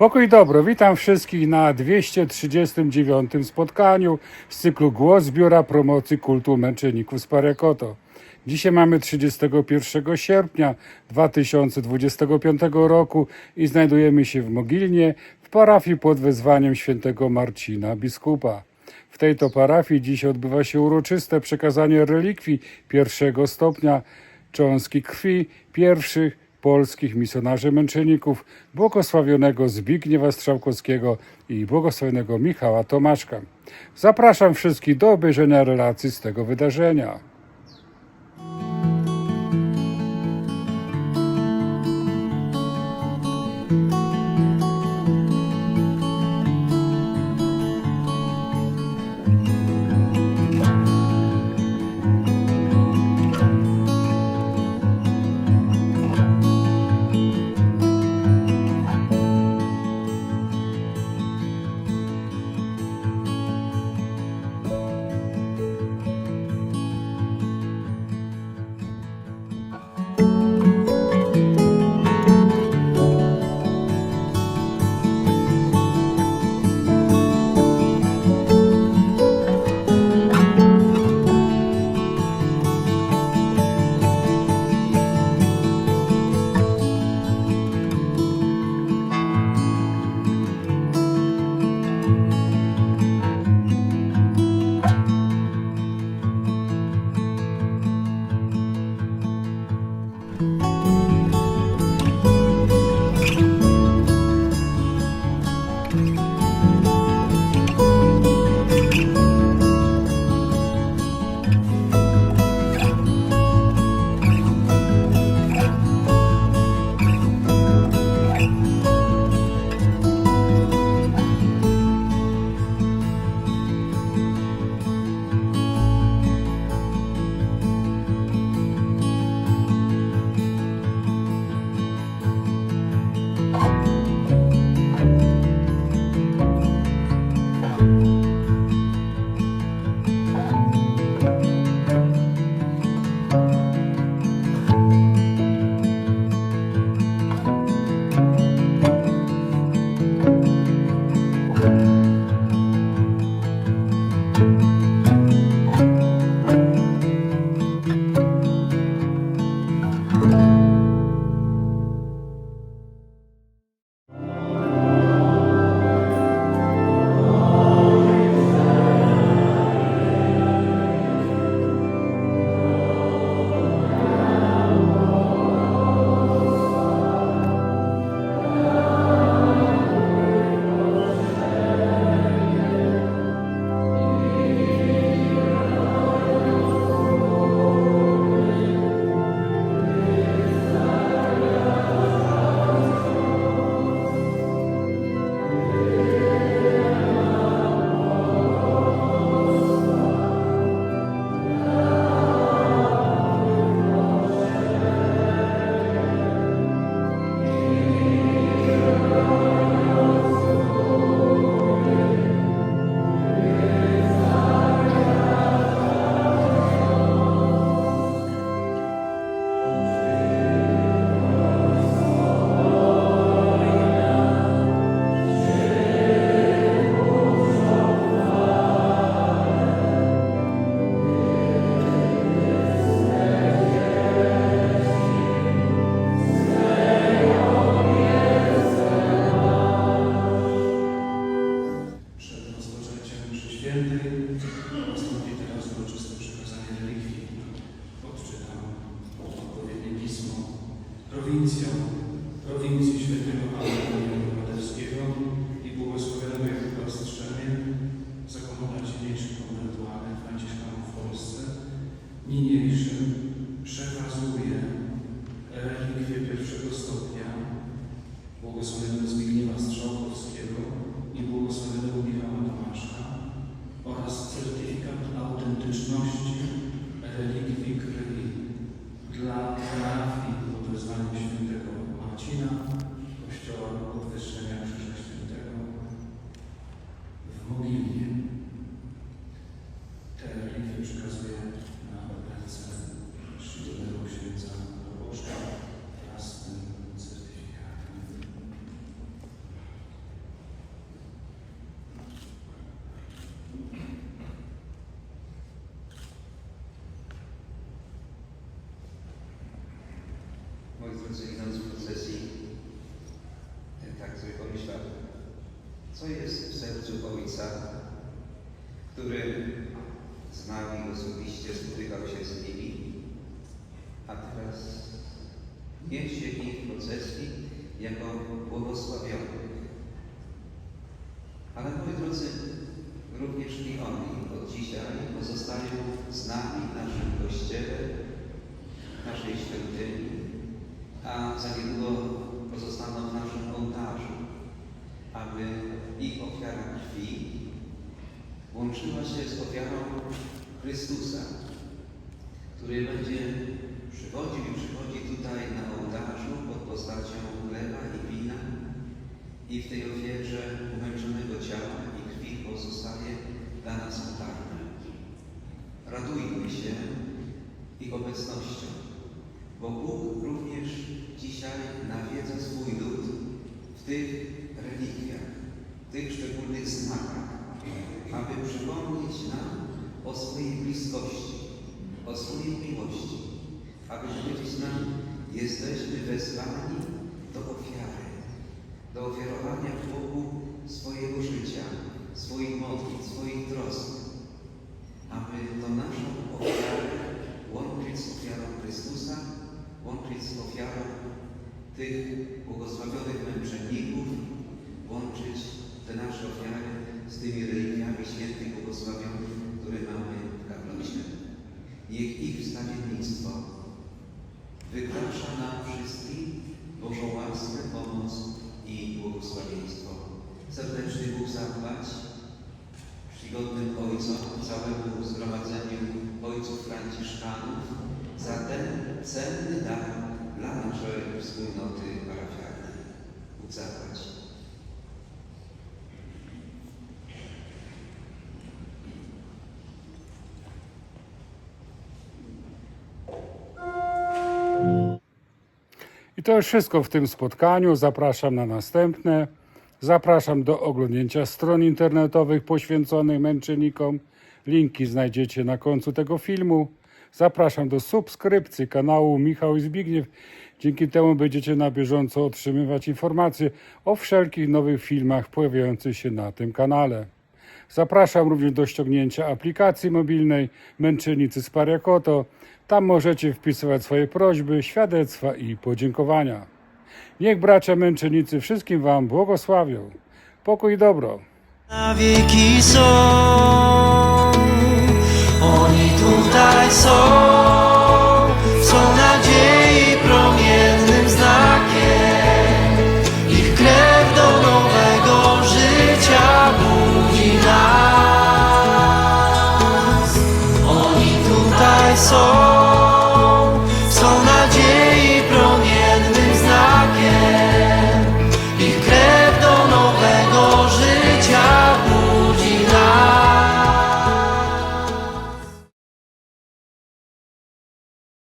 Pokój dobro, witam wszystkich na 239 spotkaniu z cyklu Głos Biura Promocji Kultu Męczenników z Parekoto. Dzisiaj mamy 31 sierpnia 2025 roku i znajdujemy się w Mogilnie w parafii pod wezwaniem świętego Marcina biskupa. W tej to parafii dziś odbywa się uroczyste przekazanie relikwii pierwszego stopnia cząstki krwi pierwszych polskich misjonarzy męczenników, błogosławionego Zbigniewa Strzałkowskiego i błogosławionego Michała Tomaszka. Zapraszam wszystkich do obejrzenia relacji z tego wydarzenia. Przed przekazuje na ręce świętego księdza proboszcza wraz z tym certyfikatem. Moi drodzy, idąc w procesji, tak sobie pomyślałem, co jest w sercu Ojca, który znał ich osobiście, spotykał się z nimi, a teraz niesie ich procesji jako błogosławionych. Ale moi drodzy, również i oni od dzisiaj pozostają z nami w naszym Kościele, w naszej świątyni, a za niedługo pozostaną w naszym ołtarzu, aby ich ofiara krwi łączyła się z ofiarą Chrystusa, który będzie przychodził i przychodzi tutaj na ołtarzu pod postacią chleba i wina i w tej ofierze umęczonego ciała i krwi pozostaje dla nas otarne. Radujmy się ich obecnością, bo Bóg również dzisiaj nawiedza swój lud w tych relikwiach, w tych szczególnych znakach, aby przypomnieć nam o swojej bliskości, o swojej miłości, aby powiedzieć nam, jesteśmy wezwani do ofiary, do ofiarowania Bogu swojego życia, swoich modlitw, swoich trosk, aby to naszą ofiarę łączyć z ofiarą Chrystusa, łączyć z ofiarą tych błogosławionych męczenników, łączyć te nasze ofiary z tymi relikwiami świętych błogosławionych, które mamy w kaplocie. Niech ich wstawiennictwo wyprasza nam wszystkim Bożą łaskę, pomoc i błogosławieństwo. Serdeczny Bóg zapłać czcigodnym ojcom, całemu zgromadzeniu ojców franciszkanów za ten cenny dar dla naszej wspólnoty parafialnej. Bóg. I to już wszystko w tym spotkaniu. Zapraszam na następne. Zapraszam do oglądnięcia stron internetowych poświęconych męczennikom. Linki znajdziecie na końcu tego filmu. Zapraszam do subskrypcji kanału Michał i Zbigniew. Dzięki temu będziecie na bieżąco otrzymywać informacje o wszelkich nowych filmach pojawiających się na tym kanale. Zapraszam również do ściągnięcia aplikacji mobilnej Męczennicy z Pariakoto. Tam możecie wpisywać swoje prośby, świadectwa i podziękowania. Niech bracia męczennicy wszystkim Wam błogosławią. Pokój i dobro. Na wieki są, oni tutaj są.